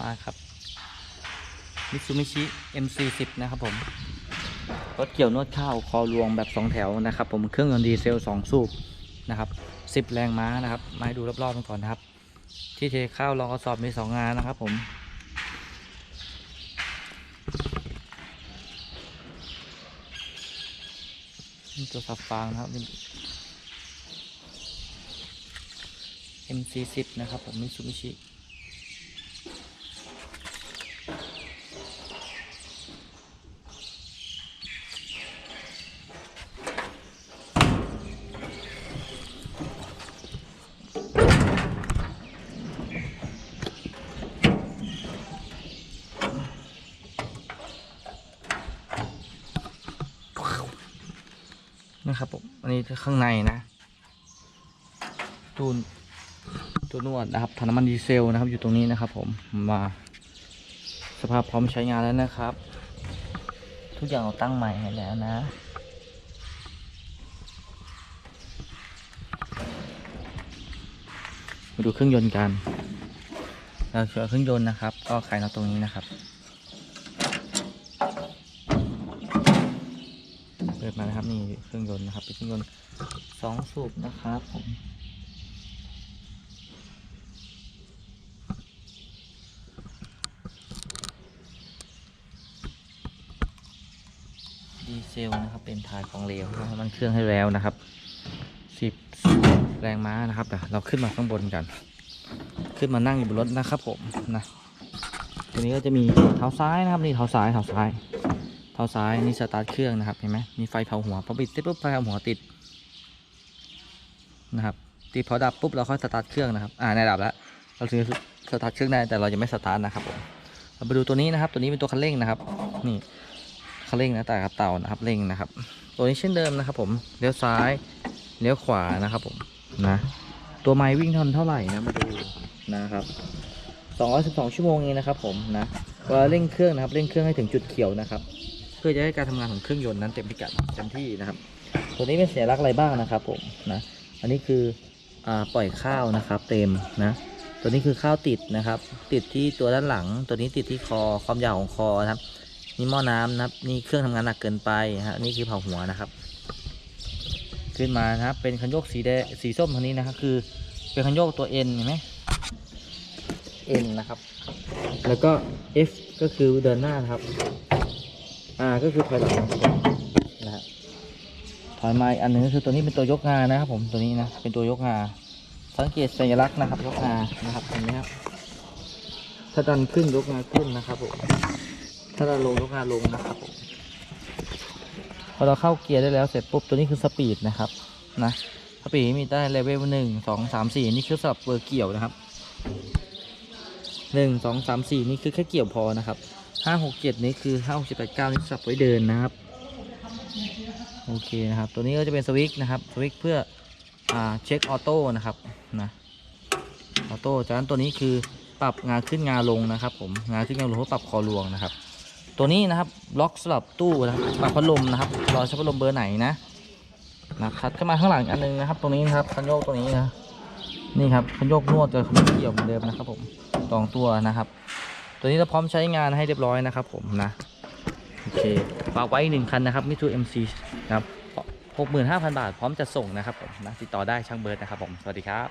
มาครับมิซูมิชิ MC10 นะครับผมรถเกี่ยวนวดข้าวคอรวงแบบ 2 แถวนะครับ ผมเครื่องยนต์ดีเซล 2 สูบนะครับ10 แรงม้านะครับมาดูรอบๆกันก่อนนะครับ ที่เทข้าวรองกระสอบมี 2 งานนะครับผมนี่ตัวสับฟางนะครับ MC10 นะครับผมมิซูมิชิ นะครับผมอันนี้คือข้างในนะตูนตัวนวดนะครับถังน้ำมันดีเซลนะครับ อยู่ตรงนี้นะครับ ผมมาสภาพพร้อมใช้งานแล้วนะครับ ทุกอย่างเราตั้งใหม่ให้แล้วนะมาดูเครื่องยนต์กันเราเชื่อเครื่องยนต์นะครับ ก็ขายน็อตตรงนี้นะครับ เปิ ดมานะครับนี่เครื่องยนต์นะครับเป็นเครื่องยนต์สองสูบนะครับผมดีเซลนะครับเป็นถ่ายของเหลวนะครับมันเครื่องให้แล้วนะครับสิบแรงม้านะครับเดี๋ยวเราขึ้นมาข้างบนกัน ขึ้นมานั่งอยู่บนรถนะครับผมนะตัวนี้ก็จะมีเท้าซ้ายนะครับนี่เท้าซ้ายเท้าซ้าย ท้าซ้ายนี่สตาร์ทเครื่องนะครับเห็นไหมมีไฟเผาหัวพอปิดปุ๊บไฟเผาหัวติดนะครับติดพอดับปุ๊บเราค่อยสตาร์ทเครื่องนะครับอ่าในดับแล้วเราถึงสตาร์ทเครื่องได้แต่เรายังไม่สตาร์ทนะครับผมเราไปดูตัวนี้นะครับ ตัวนี้เป็นตัวคันเร่งนะครับ นี่คันเร่งนะแต่กับเต่านะครับเร่งนะครับ ตัวนี้เช่นเดิมนะครับ ผมเลี้ยวซ้ายเลี้ยวขวานะครับ ผมนะ ตัวไม้วิ่งทนเท่าไหร่นะมาดูนะครับ212ชั่วโมงเองนะครับ ผมนะเวลาเร่งเครื่องนะครับเร่งเครื่องให้ถึงจุดเขียวนะครับ เพื่อจะให้การทำงานของเครื่องยนต์นั้นเต็มพิกัดเต็มที่นะครับ ตัวนี้เป็นสัญลักษณ์อะไรบ้างนะครับผมนะอันนี้คืออปล่อยข้าวนะครับเต็มนะตัวนี้คือข้าวติดนะครับ ติดที่ตัวด้านหลัง ตัวนี้ติดที่คอความยาวของคอครับ นี่หม้อน้ำนะครับ นี่เครื่องทำงานหนักเกินไปฮะนี่คือเผาหัวนะครับ ขึ้นมานะครับ เป็นคันโยกสีแดงสีส้มทางนี้นะครับ คือเป็นคันโยกตัว N เห็นไหม N นะครับ แล้วก็ F ก็คือเดินหน้านะครับ อ่าก็คือถอยหลังนะครับผมนะฮะถอยมาอีกอันหนึ่งก็คือตัวนี้เป็นตัวยกงานะครับผมตัวนี้นะเป็นตัวยกงาสังเกตสัญลักษณ์นะครับยกงานะครับเห็นไหมครับถ้าดันขึ้นยกงาขึ้นนะครับผมถ้าดันลงยกงาลงนะครับผมพอเราเข้าเกียร์ได้แล้วเสร็จปุ๊บตัวนี้คือสปีดนะครับนะสปีดมีได้เลเวลหนึ่งสองสามสี่นี่คือสำหรับเบอร์เกี่ยวนะครับหนึ่งสองสามสี่นี่คือแค่เกี่ยวพอนะครับ ห้าหกเจ็ดนี้คือห้าหกเจ็ดแปดเก้านี่สับไว้เดินนะครับ โอเคนะครับ ตัวนี้ก็จะเป็นสวิตช์นะครับ สวิตช์เพื่ออ่าเช็คออโต้นะครับนะออโต้จากนั้นตัวนี้คือปรับงาขึ้นงาลงนะครับ ผมงาขึ้นงาลงเพื่อปรับคอรวงนะครับ ตัวนี้นะครับล็อกสลับตู้นะครับปรับพัดลมนะครับรอใช้พัดลมเบอร์ไหนนะนะถัดขึ้นมาข้างหลังอันหนึงนะครับ ตรงนี้นะครับคันโยกตัวนี้นะนี่ครับคันโยกนวดกับคันเกี่ยวเหมือนเดิมนะครับ ผมสองตัวนะครับ ตัวนี้เราพร้อมใช้งานให้เรียบร้อยนะครับผมนะโอเคฝากไว้หนึ่งคันนะครับมิทูเอ็มซีนะครับหกหมื่นห้าพันบาทพร้อมจะส่งนะครับผมนะติดต่อได้ช่างเบิร์ดนะครับผมสวัสดีครับ